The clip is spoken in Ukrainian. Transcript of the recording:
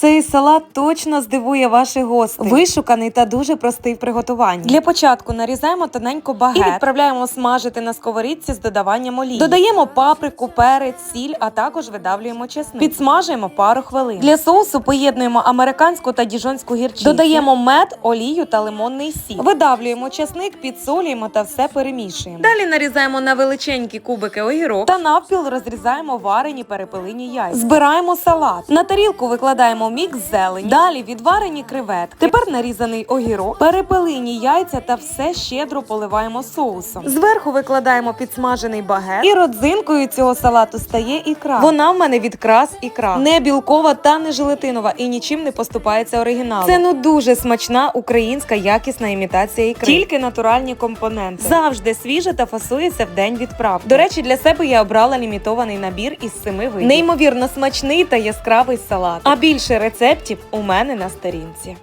Цей салат точно здивує ваших гостей. Вишуканий та дуже простий в приготуванні. Для початку нарізаємо тоненько багет і відправляємо смажити на сковорідці з додаванням олії. Додаємо паприку, перець, сіль, а також видавлюємо чесник. Підсмажуємо пару хвилин. Для соусу поєднуємо американську та діжонську гірчицю. Додаємо мед, олію та лимонний сік. Видавлюємо чесник, підсолюємо та все перемішуємо. Далі нарізаємо на величенькі кубики огірок та навпіл розрізаємо варені перепелині яйця. Збираємо салат. На тарілку викладаємо мікс зелень. Далі відварені креветки. Тепер нарізаний огірок, перепелині яйця та все щедро поливаємо соусом. Зверху викладаємо підсмажений багет. І родзинкою цього салату стає ікра. Вона в мене від крас ікра. Не білкова та не желатинова і нічим не поступається оригіналу. Це ну дуже смачна українська якісна імітація ікри. Тільки натуральні компоненти. Завжди свіжа та фасується в день відправки. До речі, для себе я обрала лімітований набір із семи видів. Неймовірно смачний та яскравий салат. А більше рецептів у мене на сторінці.